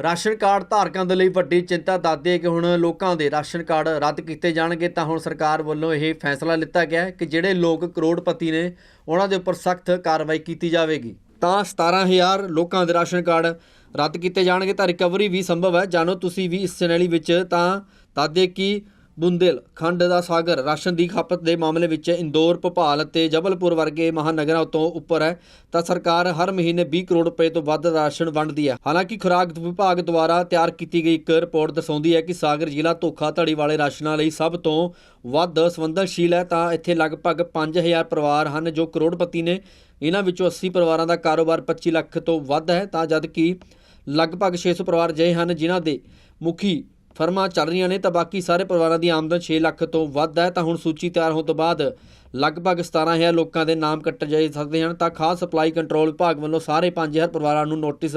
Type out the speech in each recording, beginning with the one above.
Ration card ਧਾਰਕਾਂ ਦੇ ਲਈ ਵੱਡੀ ਚਿੰਤਾ ਦੱਸਦੀ ਹੈ ਕਿ ਹੁਣ ਲੋਕਾਂ ਦੇ ਰਾਸ਼ਨ ਕਾਰਡ ਰੱਦ ਕੀਤੇ ਜਾਣਗੇ ਤਾਂ ਹੁਣ ਸਰਕਾਰ ਵੱਲੋਂ ਇਹ ਫੈਸਲਾ ਲਿੱਤਾ ਗਿਆ ਹੈ ਕਿ ਜਿਹੜੇ ਲੋਕ ਕਰੋੜਪਤੀ ਨੇ, ਉਹਨਾਂ ਦੇ ਉੱਪਰ ਸਖਤ ਕਾਰਵਾਈ ਕੀਤੀ ਜਾਵੇਗੀ। ਤਾਂ 17000 ਲੋਕਾਂ ਦੇ ਰਾਸ਼ਨ ਕਾਰਡ ਰੱਦ ਕੀਤੇ ਜਾਣਗੇ ਤਾਂ ਰਿਕਵਰੀ ਵੀ ਸੰਭਵ ਹੈ। ਜਾਣੋ ਤੁਸੀਂ ਵੀ ਇਸ ਚੈਨਲ ਵਿੱਚ ਤਾਂ ਦੱਸਦੇ ਕਿ ਬੁੰਦੇਲ ਖੰਡ ਦਾ ਸਾਗਰ ਰਾਸ਼ਨ ਦੀ ਖਪਤ ਦੇ ਮਾਮਲੇ ਵਿੱਚ ਇੰਦੌਰ, ਭੋਪਾਲ ਅਤੇ ਜਬਲਪੁਰ ਵਰਗੇ ਮਹਾਨਗਰਾਂ ਤੋਂ ਉੱਪਰ ਹੈ। ਤਾਂ ਸਰਕਾਰ ਹਰ ਮਹੀਨੇ 20 ਕਰੋੜ ਰੁਪਏ ਤੋਂ ਵੱਧ ਰਾਸ਼ਨ ਵੰਡਦੀ ਹੈ। ਹਾਲਾਂਕਿ ਖੁਰਾਕ ਵਿਭਾਗ ਦੁਆਰਾ ਤਿਆਰ ਕੀਤੀ ਗਈ ਇੱਕ ਰਿਪੋਰਟ ਦਰਸਾਉਂਦੀ ਹੈ ਕਿ ਸਾਗਰ ਜ਼ਿਲ੍ਹਾ ਧੋਖਾਧੜੀ ਵਾਲੇ ਰਾਸ਼ਨਾਂ ਲਈ ਸਭ ਤੋਂ ਵੱਧ ਸੰਵੇਦਨਸ਼ੀਲ ਹੈ। ਤਾਂ ਇੱਥੇ ਲਗਭਗ 5000 ਪਰਿਵਾਰ ਹਨ ਜੋ ਕਰੋੜਪਤੀ ਨੇ। ਇਹਨਾਂ ਵਿੱਚੋਂ 80 ਪਰਿਵਾਰਾਂ ਦਾ ਕਾਰੋਬਾਰ 25 ਲੱਖ ਤੋਂ ਵੱਧ ਹੈ। ਤਾਂ ਜਦਕਿ ਲਗਭਗ 600 ਪਰਿਵਾਰ ਅਜਿਹੇ ਹਨ ਜਿਨ੍ਹਾਂ ਦੇ ਮੁਖੀ ਫਰਮਾਂ ਚੱਲ ਰਹੀਆਂ ਨੇ ਤਾਂ ਬਾਕੀ ਸਾਰੇ ਪਰਿਵਾਰਾਂ ਦੀ ਆਮਦਨ 6 ਲੱਖ ਤੋਂ ਵੱਧ ਹੈ, ਤਾਂ ਹੁਣ ਸੂਚੀ ਤਿਆਰ ਹੋਣ ਤੋਂ ਬਾਅਦ ਲਗਭਗ 17000 ਲੋਕਾਂ ਦੇ ਨਾਮ ਕੱਟੇ ਜਾ ਸਕਦੇ ਹਨ, ਤਾਂ ਖਾਸ ਸਪਲਾਈ ਕੰਟਰੋਲ ਵਿਭਾਗ ਵੱਲੋਂ ਸਾਰੇ 5000 ਪਰਿਵਾਰਾਂ ਨੂੰ ਨੋਟਿਸ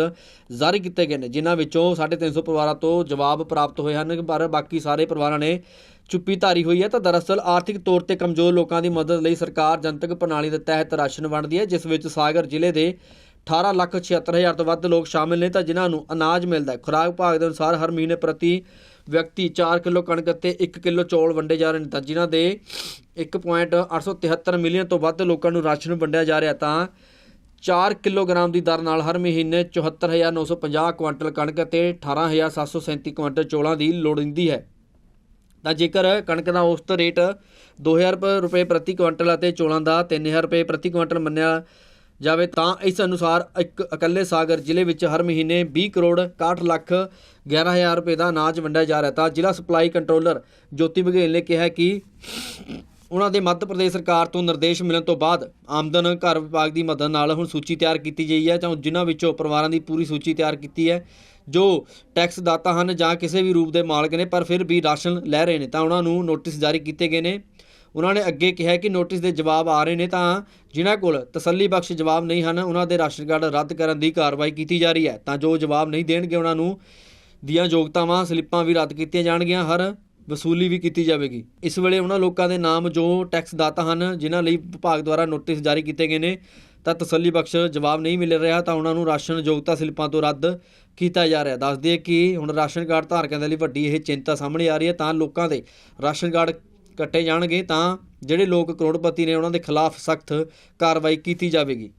ਜਾਰੀ ਕੀਤੇ ਗਏ ਨੇ, ਜਿਨ੍ਹਾਂ ਵਿੱਚੋਂ 350 ਪਰਿਵਾਰਾਂ ਤੋਂ ਜਵਾਬ ਪ੍ਰਾਪਤ ਹੋਏ ਹਨ, ਪਰ ਬਾਕੀ ਸਾਰੇ ਪਰਿਵਾਰਾਂ ਨੇ ਚੁੱਪੀ ਧਾਰੀ ਹੋਈ ਹੈ ਤਾਂ ਦਰਅਸਲ ਆਰਥਿਕ ਤੌਰ ਤੇ ਕਮਜ਼ੋਰ ਲੋਕਾਂ ਦੀ ਮਦਦ ਲਈ ਸਰਕਾਰ ਜਨਤਕ ਪ੍ਰਣਾਲੀ ਦੇ ਤਹਿਤ ਰਾਸ਼ਨ ਵੰਡਦੀ ਹੈ, ਜਿਸ ਵਿੱਚ ਸਾਗਰ ਜ਼ਿਲ੍ਹੇ ਦੇ 18 ਲੱਖ 76 ਹਜ਼ਾਰ ਤੋਂ ਵੱਧ ਲੋਕ ਸ਼ਾਮਿਲ ਨੇ ਤਾਂ ਜਿਨ੍ਹਾਂ ਨੂੰ ਅਨਾਜ ਮਿਲਦਾ ਹੈ। ਖੁਰਾਕ ਵਿਭਾਗ ਦੇ ਅਨੁਸਾਰ ਹਰ ਮਹੀਨੇ ਪ੍ਰਤੀ ਵਿਅਕਤੀ 4 ਕਿਲੋ ਕਣਕ ਅਤੇ 1 ਕਿਲੋ ਚੌਲ ਵੰਡੇ ਜਾ ਰਹੇ ਨੇ ਤਾਂ ਜਿਨ੍ਹਾਂ ਦੇ 1.873 ਮਿਲੀਅਨ ਤੋਂ ਵੱਧ ਲੋਕਾਂ ਨੂੰ ਰਾਸ਼ਨ ਵੰਡਿਆ ਜਾ ਰਿਹਾ ਤਾਂ 4 ਕਿਲੋਗ੍ਰਾਮ ਦੀ ਦਰ ਨਾਲ ਹਰ ਮਹੀਨੇ 74950 ਕੁਇੰਟਲ ਕਣਕ ਅਤੇ 18737 ਕੁਇੰਟਲ ਚੌਲਾਂ ਦੀ ਲੋੜ ਹੁੰਦੀ ਹੈ। ਤਾਂ ਜੇਕਰ ਕਣਕ ਦਾ ਔਸਤ ਰੇਟ 2000 ਪ- ਰੁਪਏ ਪ੍ਰਤੀ ਕੁਇੰਟਲ ਅਤੇ ਚੌਲਾਂ ਦਾ 3000 ਰੁਪਏ ਪ੍ਰਤੀ ਕੁਇੰਟਲ ਮੰਨਿਆ ਜਾਵੇ ਤਾਂ ਇਸ ਅਨੁਸਾਰ ਇੱਕ ਇਕੱਲੇ ਸਾਗਰ ਜ਼ਿਲ੍ਹੇ ਵਿੱਚ ਹਰ ਮਹੀਨੇ 20 ਕਰੋੜ 61 ਲੱਖ 11000 ਰੁਪਏ ਦਾ ਅਨਾਜ ਵੰਡਿਆ ਜਾ ਰਿਹਾ ਤਾਂ ਜ਼ਿਲ੍ਹਾ ਸਪਲਾਈ ਕੰਟਰੋਲਰ ਜੋਤੀ ਬਘੇਲ ਨੇ ਕਿਹਾ ਕਿ ਉਹਨਾਂ ਦੇ ਮੱਧ ਪ੍ਰਦੇਸ਼ ਸਰਕਾਰ ਤੋਂ ਨਿਰਦੇਸ਼ ਮਿਲਣ ਤੋਂ ਬਾਅਦ ਆਮਦਨ ਘਰ ਵਿਭਾਗ ਦੀ ਮਦਦ ਨਾਲ ਹੁਣ ਸੂਚੀ ਤਿਆਰ ਕੀਤੀ ਗਈ ਹੈ ਤਾਂ ਜਿਨ੍ਹਾਂ ਵਿੱਚੋਂ ਪਰਿਵਾਰਾਂ ਦੀ ਪੂਰੀ ਸੂਚੀ ਤਿਆਰ ਕੀਤੀ ਹੈ, ਜੋ ਟੈਕਸ ਦਾਤਾ ਹਨ ਜਾਂ ਕਿਸੇ ਵੀ ਰੂਪ ਦੇ ਮਾਲਕ ਨੇ, ਪਰ ਫਿਰ ਵੀ ਰਾਸ਼ਨ ਲੈ ਰਹੇ ਨੇ। ਤਾਂ ਉਹਨਾਂ ਨੂੰ ਨੋਟਿਸ ਜਾਰੀ ਕੀਤੇ ਗਏ ਨੇ। ਉਹਨਾਂ ਨੇ ਅੱਗੇ ਕਿਹਾ ਕਿ ਨੋਟਿਸ ਦੇ ਜਵਾਬ ਆ ਰਹੇ ਨੇ ਤਾਂ ਜਿਨ੍ਹਾਂ ਕੋਲ ਤਸੱਲੀਬਖਸ਼ ਜਵਾਬ ਨਹੀਂ ਹਨ, ਉਹਨਾਂ ਦੇ ਰਾਸ਼ਨ ਕਾਰਡ ਰੱਦ ਕਰਨ ਦੀ ਕਾਰਵਾਈ ਕੀਤੀ ਜਾ ਰਹੀ ਹੈ। ਤਾਂ ਜੋ ਜਵਾਬ ਨਹੀਂ ਦੇਣਗੇ, ਉਹਨਾਂ ਨੂੰ ਦੀਆਂ ਯੋਗਤਾਵਾਂ, ਸਲਿੱਪਾਂ ਵੀ ਰੱਦ ਕੀਤੀਆਂ ਜਾਣਗੀਆਂ, ਹਰ ਵਸੂਲੀ ਵੀ ਕੀਤੀ ਜਾਵੇਗੀ। ਇਸ ਵੇਲੇ ਉਹਨਾਂ ਲੋਕਾਂ ਦੇ ਨਾਮ ਜੋ ਟੈਕਸ ਦਾਤਾ ਹਨ, ਜਿਨ੍ਹਾਂ ਲਈ ਵਿਭਾਗ ਦੁਆਰਾ ਨੋਟਿਸ ਜਾਰੀ ਕੀਤੇ ਗਏ ਨੇ, ਤਾਂ ਤਸੱਲੀ ਬਖਸ਼ ਜਵਾਬ ਨਹੀਂ ਮਿਲ ਰਿਹਾ, ਤਾਂ ਉਹਨਾਂ ਨੂੰ ਰਾਸ਼ਨ ਯੋਗਤਾ ਸਲਿੱਪਾਂ ਤੋਂ ਰੱਦ ਕੀਤਾ ਜਾ ਰਿਹਾ। ਦੱਸ ਕਿ ਹੁਣ ਰਾਸ਼ਨ ਕਾਰਡ ਧਾਰਕਾਂ ਦੇ ਲਈ ਵੱਡੀ ਇਹ ਚਿੰਤਾ ਸਾਹਮਣੇ ਆ ਰਹੀ ਹੈ, ਤਾਂ ਲੋਕਾਂ ਦੇ ਰਾਸ਼ਨ ਕਾਰਡ ਕੱਟੇ ਜਾਣਗੇ ਤਾਂ ਜਿਹੜੇ ਲੋਕ ਕਰੋੜਪਤੀ ਨੇ ਉਹਨਾਂ ਦੇ ਖਿਲਾਫ ਸਖਤ ਕਾਰਵਾਈ ਕੀਤੀ ਜਾਵੇਗੀ।